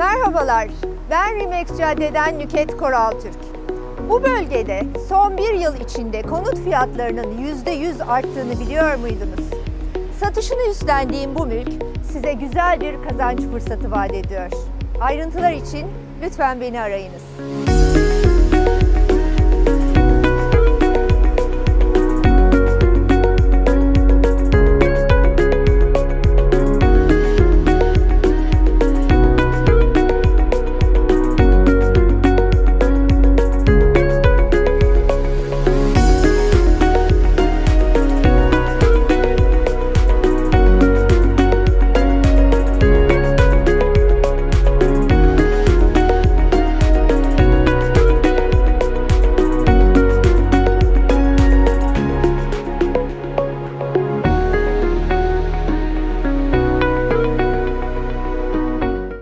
Merhabalar, ben Rimex Cadde'den Nüket Koraltürk. Bu bölgede son bir yıl içinde konut fiyatlarının %100 arttığını biliyor muydunuz? Satışını üstlendiğim bu mülk size güzel bir kazanç fırsatı vaat ediyor. Ayrıntılar için lütfen beni arayınız.